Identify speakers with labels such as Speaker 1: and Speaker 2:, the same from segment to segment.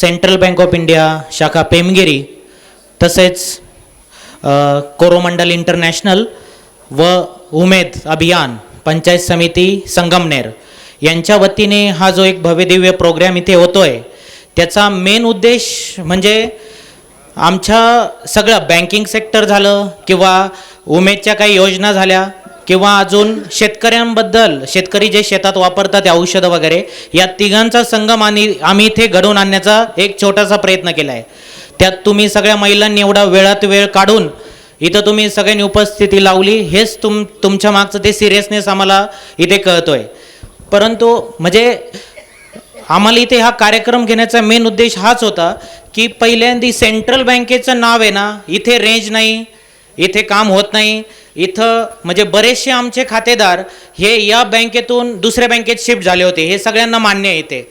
Speaker 1: Central bank of India शाखा पेमगिरी तसेच Coromandel international व उमेद अभियान पंचायत समिती संगमनेर. यांच्या वतीने हा जो एक भव्यदिव्य प्रोग्रॅम इथे होतो आहे त्याचा मेन उद्देश म्हणजे आमच्या सगळं बँकिंग सेक्टर झालं किंवा उमेदच्या काही योजना झाल्या किंवा अजून शेतकऱ्यांबद्दल शेतकरी जे शेतात वापरतात औषधं वगैरे या तिघांचा संगम आणि आम्ही इथे घडवून आणण्याचा एक छोटासा प्रयत्न केला आहे त्यात तुम्ही सगळ्या महिलांनी एवढा वेळात वेळ काढून इथं तुम्ही सगळ्यांनी उपस्थिती लावली हेच तुम तुमच्या मागचं ते सिरियसनेस आम्हाला इथे कळतोय. परंतु म्हणजे आम्हाला इथे हा कार्यक्रम घेण्याचा मेन उद्देश हाच होता की पहिल्यांदी सेंट्रल बँकेचं नाव आहे ना इथे रेंज नाही इथे काम होत नाही इथं म्हणजे बरेचसे आमचे खातेदार हे या बँकेतून दुसऱ्या बँकेत शिफ्ट झाले होते. हे सगळ्यांना मान्य आहे इथे.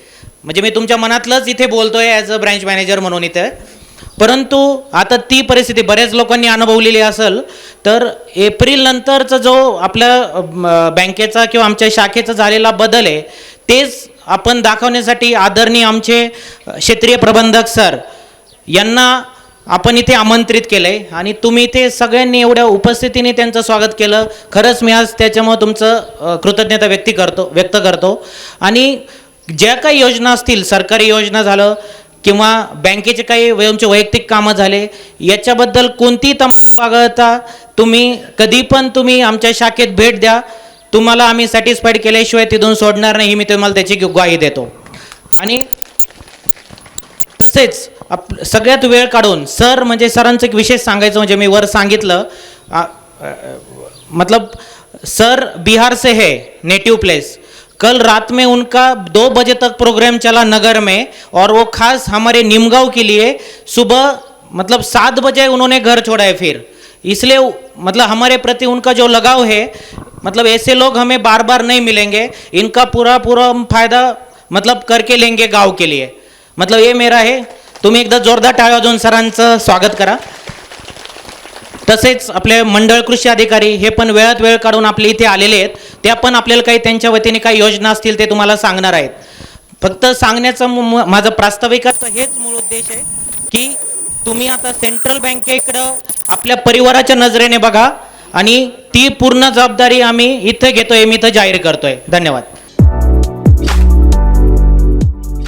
Speaker 1: म्हणजे मी तुमच्या मनातलंच इथे बोलतो आहे ॲज अ ब्रँच मॅनेजर म्हणून इथे. परंतु आता ती परिस्थिती बऱ्याच लोकांनी अनुभवलेली असेल तर एप्रिल नंतरचा जो आपल्या बँकेचा किंवा आमच्या शाखेचा झालेला बदल आहे तेच आपण दाखवण्यासाठी आदरणीय आमचे क्षेत्रीय प्रबंधक सर यांना आपण इथे आमंत्रित केलं आहे आणि तुम्ही इथे सगळ्यांनी एवढ्या उपस्थितीने त्यांचं स्वागत केलं. खरंच मी आज त्याच्यामुळं तुमचं कृतज्ञता व्यक्त करतो व्यक्त करतो. आणि ज्या काही योजना असतील सरकारी योजना झालं किंवा बँकेचे काही तुमचे वैयक्तिक कामं झाले याच्याबद्दल कोणतीही तमाशा बागळता तुम्ही कधी पण तुम्ही आमच्या शाखेत भेट द्या. तुम्हाला आम्ही सॅटिस्फाईड केल्याशिवाय तिथून सोडणार नाही ही मी तुम्हाला त्याची ग्वाही देतो. आणि तसेच आप सगळ्यात वेळ काढून सर म्हणजे सरांचं एक विशेष सांगायचं म्हणजे मी वर सांगितलं मतलब सर बिहार से है नेटिव प्लेस कल रात में उनका दो बजे तक प्रोग्राम चला नगर में और वो खास हमारे निमगांव के लिए सुबह मतलब सात बजे उन्होंने घर छोड़ा है फिर। इसलिए मतलब हमारे प्रति उनका जो लगाव है मतलब ऐसे लोग हमें बार बार नहीं मिलेंगे इनका पूरा पूरा फायदा मतलब करके लेंगे गांव के लिए। मतलब ये मेरा है। तुम्ही एकदा जोरदार टाळ्या वाजवून सरांचं स्वागत करा. तसेच आपले मंडळ कृषी अधिकारी हे पण वेळात वेळ काढून आपले इथे आलेले आहेत. त्या पण आपल्याला काही त्यांच्या वतीने काही योजना असतील ते तुम्हाला सांगणार आहेत. फक्त सांगण्याचं माझं प्रास्ताविकाचं हेच मूळ उद्देश आहे की तुम्ही आता सेंट्रल बँकेकडं आपल्या परिवाराच्या नजरेने बघा आणि ती पूर्ण जबाबदारी आम्ही इथं घेतोय मी इथं जाहीर करतोय. धन्यवाद.